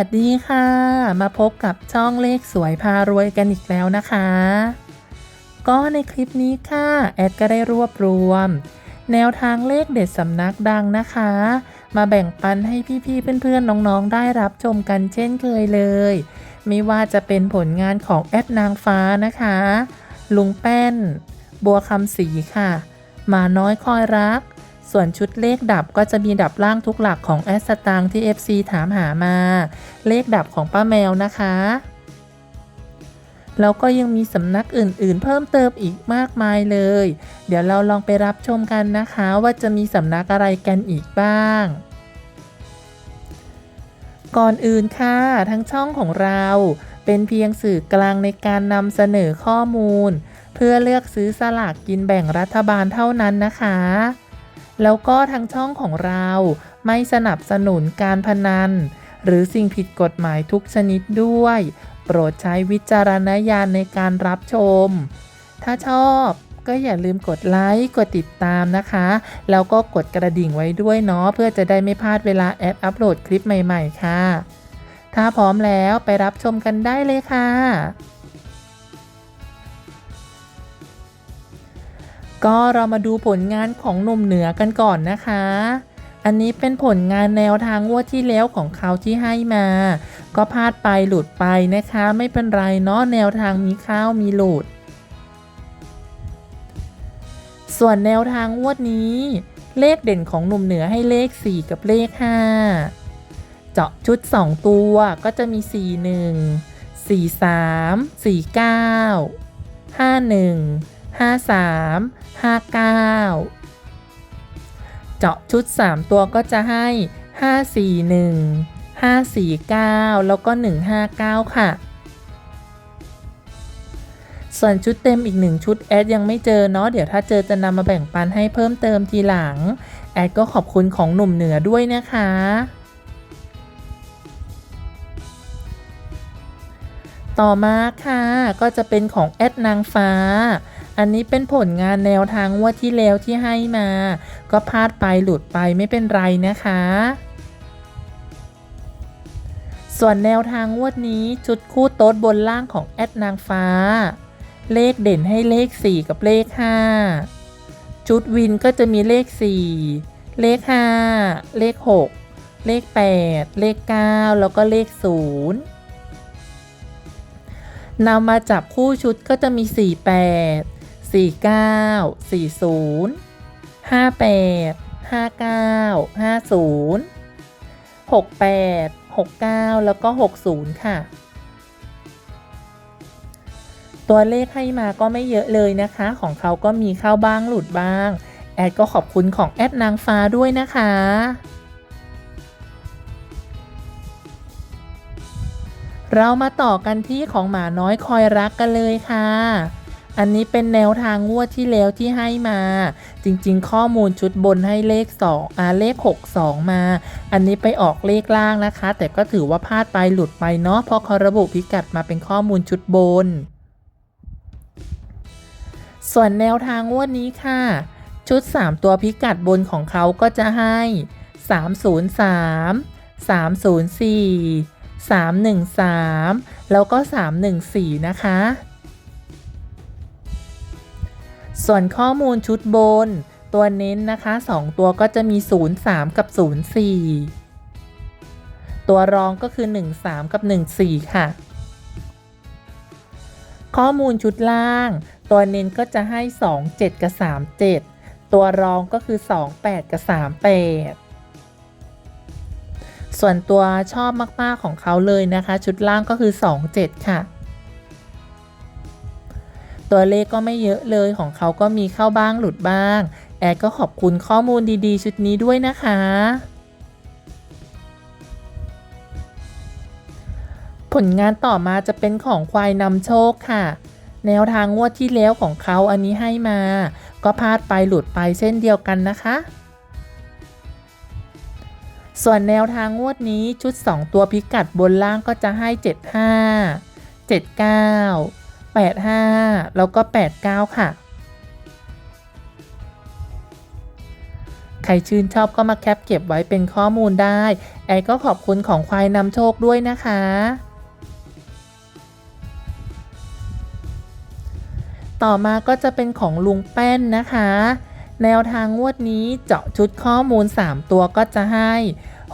วัสดีค่ะ มาพบกับช่องเลขสวยพารวยกันอีกแล้วนะคะ ก็ในคลิปนี้ค่ะ แอดก็ได้รวบรวม แนวทางเลขเด็ดสำนักดังนะคะ มาแบ่งปันให้พี่ๆเพื่อนๆน้องๆได้รับชมกันเช่นเคยเลย ไม่ว่าจะเป็นผลงานของแอดนางฟ้านะคะ ลุงแป้น บัวคำศรีค่ะหมาน้อยคอยรัก ส่วนชุดเลขดับก็จะมีดับล่างทุกหลักของแอสตางที่ FC ถามหามา เลขดับของป้าแมวนะคะ แล้วก็ยังมีสำนักอื่นๆ เพิ่มเติมอีกมากมายเลย เดี๋ยวเราลองไปรับชมกันนะคะ ว่าจะมีสำนักอะไรกันอีกบ้างก่อนอื่นค่ะ ทั้งช่องของเรา เป็นเพียงสื่อกลางในการนำเสนอข้อมูล เพื่อเลือกซื้อสลากกินแบ่งรัฐบาลเท่านั้นนะคะ แล้วก็ทางช่องของเราไม่สนับสนุนการพนัน หรือสิ่งผิดกฎหมายทุกชนิดด้วย โปรดใช้วิจารณญาณในการรับชม ถ้าชอบก็อย่าลืมกดไลค์ กดติดตามนะคะ แล้วก็กดกระดิ่งไว้ด้วยเนาะ เพื่อจะได้ไม่พลาดเวลาแอดอัปโหลดคลิปใหม่ ๆ ค่ะ ถ้าพร้อมแล้วไปรับชมกันได้เลยค่ะ ก็เรามาดูผลงานของหนุ่มเหนือกันก่อนนะคะ อันนี้เป็นผลงานแนวทางงวดที่แล้วของเขาที่ให้มา ก็พลาดไปหลุดไปนะคะ ไม่เป็นไรเนาะแนวทางมีเข้าวมีหลุด ส่วนแนวทางงวดนี้ เลขเด่นของหนุ่มเหนือให้เลข 4 กับเลข 5 เจาะชุด 2 ตัวก็จะมี 4 1 4 3 4 9 5 1 5 3 5 9 เจาะชุด 3 ตัวก็จะให้ 5 4 1 5 4 9 แล้วก็ 159 ค่ะ ส่วนชุดเต็มอีกหนึ่งชุดแอดยังไม่เจอเนาะเดี๋ยวถ้าเจอจะนำมาแบ่งปันให้เพิ่มเติมทีหลัง แอดก็ขอบคุณของหนุ่มเหนือด้วยนะคะต่อมาค่ะก็จะเป็นของแอดนางฟ้า อันนี้เป็นผลงานแนวทางงวดที่แล้วที่ให้มา ก็พลาดไปหลุดไปไม่เป็นไรนะคะ ส่วนแนวทางงวดนี้ชุดคู่โต๊ดบนล่างของแอดนางฟ้า เลขเด่นให้เลข 4 กับเลข 5 ชุดวินก็จะมีเลข 4 เลข 5 เลข 6 เลข 8 เลข 9 แล้วก็เลข 0นำมาจับคู่ชุดก็จะมี 48 49 40 58 59 50 68 69 แล้วก็ 60 ค่ะ ตัวเลขให้มาก็ไม่เยอะเลยนะคะ ของเขาก็มีเข้าบ้างหลุดบ้าง แอดก็ขอบคุณของแอดนางฟ้าด้วยนะคะเรามาต่อกันที่ของหมาน้อยคอยรักกันเลยค่ะ อันนี้เป็นแนวทางงวดที่แล้วที่ให้มา จริงๆ ข้อมูลชุดบนให้เลข2อ่าเลข 6 2 มา อันนี้ไปออกเลขล่างนะคะ แต่ก็ถือว่าพลาดไปหลุดไปเนาะเพราะเขาระบุพิกัดมาเป็นข้อมูลชุดบน ส่วนแนวทางงวดนี้ค่ะ ชุด 3 ตัวพิกัดบนของเขาก็จะให้ 303 304 313 แล้วก็ 314 นะคะ ส่วนข้อมูลชุดบน ตัวเน้นนะคะ 2 ตัวก็จะมี 03 กับ 04 ตัวรองก็คือ 13 กับ 14 ค่ะ ข้อมูลชุดล่าง ตัวเน้นก็จะให้ 27 กับ 37 ตัวรองก็คือ 28 กับ 38ส่วนตัวชอบมาก ๆ ของเขาเลยนะคะ ชุดล่างก็คือ 27 ค่ะ ตัวเลขก็ไม่เยอะเลยของเขาก็มีเข้าบ้างหลุดบ้าง แอดก็ขอบคุณข้อมูลดีๆ ชุดนี้ด้วยนะคะ ผลงานต่อมาจะเป็นของควายนำโชคค่ะ แนวทางงวดที่แล้วของเขาอันนี้ให้มา ก็พลาดไปหลุดไปเช่นเดียวกันนะคะส่วนแนวทางงวดนี้ชุด 2 ตัวพิกัดบนล่างก็จะให้ 75 79 85แล้วก็ 89 ค่ะ ใครชื่นชอบก็มาแคปเก็บไว้เป็นข้อมูลได้ แอดก็ขอบคุณของควายนำโชคด้วยนะคะ ต่อมาก็จะเป็นของลุงแป้นนะคะ แนวทางงวดนี้เจาะชุดข้อมูล 3 ตัวก็จะให้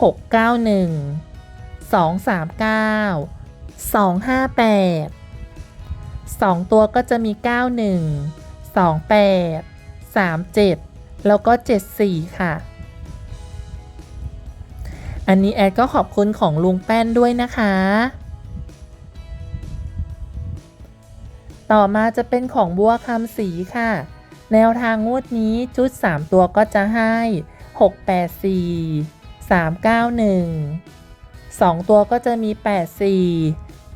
691 239 258 2 ตัวก็จะมี 91 28 37 แล้วก็ 74 ค่ะ อันนี้แอดก็ขอบคุณของลุงแป้นด้วยนะคะ ต่อมาจะเป็นของบัวคำสีค่ะ แนวทางงวดนี้ชุด 3 ตัวก็จะให้ 684 391 2 ตัวก็จะมี 84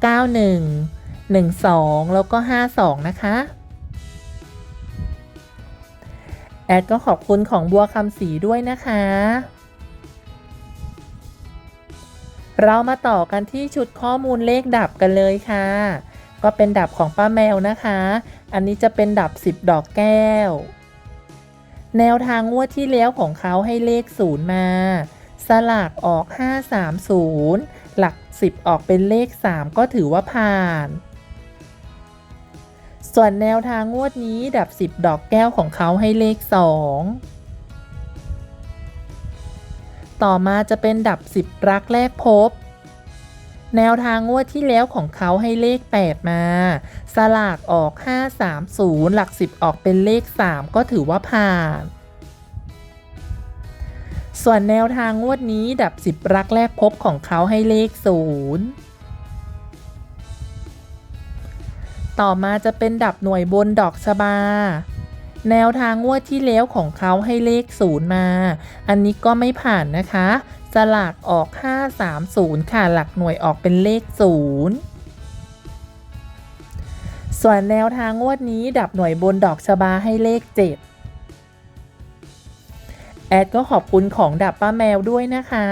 91 12 แล้วก็ 52 นะคะ แอดก็ขอบคุณของบัวคำสีด้วยนะคะ เรามาต่อกันที่ชุดข้อมูลเลขดับกันเลยค่ะ ก็เป็นดับของป้าแมวนะคะ อันนี้จะเป็นดับ 10 ดอกแก้ว แนวทางงวดที่แล้วของเขาให้เลขศูนย์มาสลากออก 530 หลัก 10 ออกเป็นเลข 3 ก็ถือว่าผ่าน ส่วนแนวทางงวดนี้ดับ 10 ดอกแก้วของเขาให้เลข 2 ต่อมาจะเป็นดับ 10 รักแรกพบ แนวทางงวดที่แล้วของเขาให้เลข 8 มา สลากออก 530 หลัก 10 ออกเป็นเลข 3 ก็ถือว่าผ่านส่วนแนวทางงวดนี้ดับ 10 รักแรกพบของเขาให้เลข 0 ต่อมาจะเป็นดับหน่วยบนดอกชบา แนวทางงวดที่แล้วของเขาให้เลข0มา อันนี้ก็ไม่ผ่านนะคะ สลากออก 530 ค่ะ หลักหน่วยออกเป็นเลข0ส่วนแนวทางงวดนี้ดับหน่วยบนดอกชบาให้เลข 7 แอดก็ขอบคุณของดับป้าแมวด้วยนะคะ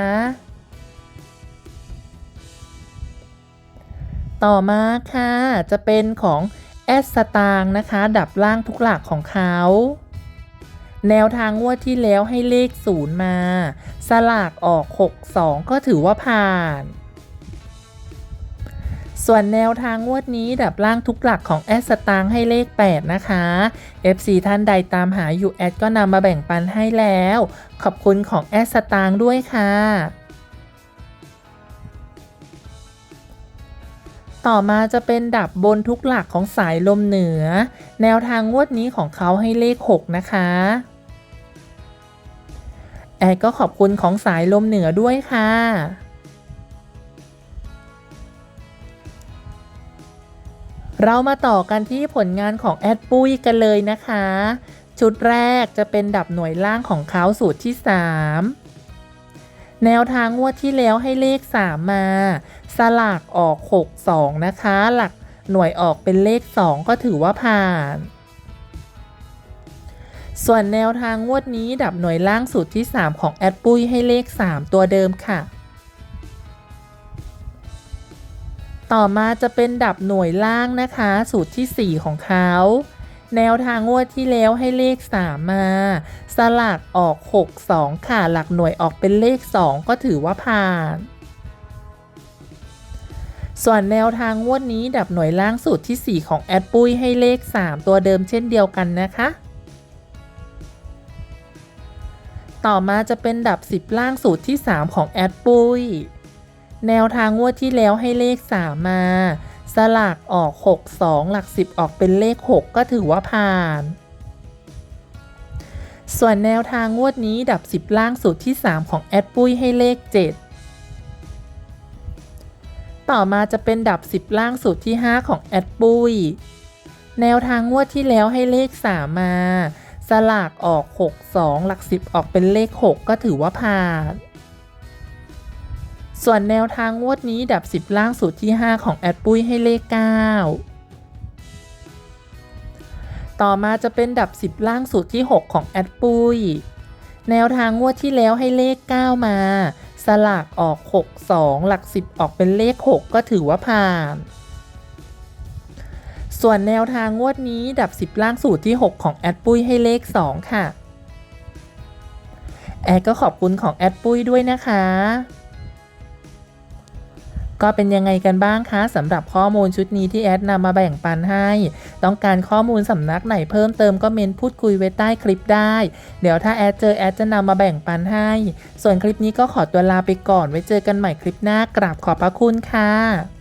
ต่อมาค่ะ จะเป็นของแอดสตางนะคะ ดับล่างทุกหลักของเขา แนวทางงวดที่แล้วให้เลข0มา สลากออก 62 ก็ถือว่าผ่าน ส่วนแนวทางงวดนี้ดับล่างทุกหลักของแอสตางให้เลข 8 นะคะ FC ท่านใดตามหาอยู่แอดก็นำมาแบ่งปันให้แล้ว ขอบคุณของแอสตางด้วยค่ะ ต่อมาจะเป็นดับบนทุกหลักของสายลมเหนือ แนวทางงวดนี้ของเขาให้เลข 6 นะคะแอดก็ขอบคุณของสายลมเหนือด้วยค่ะ เรามาต่อกันที่ผลงานของแอดปุ้ยกันเลยนะคะ ชุดแรกจะเป็นดับหน่วยล่างของเขาสูตรที่ 3 แนวทางงวดที่แล้วให้เลข 3 มา สลากออก 62 นะคะ หลักหน่วยออกเป็นเลข 2 ก็ถือว่าผ่าน ส่วนแนวทางงวดนี้ดับหน่วยล่างสูตรที่ 3 ของแอดปุ้ยให้เลข 3 ตัวเดิมค่ะ ต่อมาจะเป็นดับหน่วยล่างนะคะ สูตรที่ 4 ของเขา แนวทางงวดที่แล้วให้เลข 3 มา สลากออก 62 ค่ะ หลักหน่วยออกเป็นเลข 2 ก็ถือว่าผ่าน ส่วนแนวทางงวดนี้ดับหน่วยล่างสูตรที่ 4 ของแอดปุ้ยให้เลข 3 ตัวเดิมเช่นเดียวกันนะคะ ต่อมาจะเป็นดับ 10 ล่างสูตรที่ 3 ของแอดปุ้ย แนวทางงวดที่แล้วให้เลข 3 มา สลากออก 62 หลัก 10 ออกเป็นเลข 6 ก็ถือว่าผ่าน ส่วนแนวทางงวดนี้ดับ 10 ล่างสูตรที่ 3 ของแอดปุ้ยให้เลข 7 ต่อมาจะเป็นดับ 10 ล่างสูตรที่ 5 ของแอดปุ้ย แนวทางงวดที่แล้วให้เลข 3 มา สลากออก 62 หลัก 10 ออกเป็นเลข 6 ก็ถือว่าผ่าน ส่วนแนวทางงวดนี้ดับ 10 ล่างสูตรที่ 5 ของแอดปุ้ยให้เลข 9 ต่อมาจะเป็นดับ 10 ล่างสูตรที่ 6 ของแอดปุ้ย แนวทางงวดที่แล้วให้เลข 9 มา สลากออก 62 หลัก 10 ออกเป็นเลข 6 ก็ถือว่าผ่าน ส่วนแนวทางงวดนี้ดับ 10 ล่างสูตรที่ 6 ของแอดปุ้ยให้เลข 2 ค่ะ แอดก็ขอบคุณของแอดปุ้ยด้วยนะคะ ก็เป็นยังไงกันบ้างคะสำหรับข้อมูลชุดนี้ที่แอดนำมาแบ่งปันให้ ต้องการข้อมูลสำนักไหนเพิ่มเติมก็เมนพูดคุยไว้ใต้คลิปได้ เดี๋ยวถ้าแอดเจอแอดจะนำมาแบ่งปันให้ ส่วนคลิปนี้ก็ขอตัวลาไปก่อนไว้เจอกันใหม่คลิปหน้ากราบขอบพระคุณค่ะ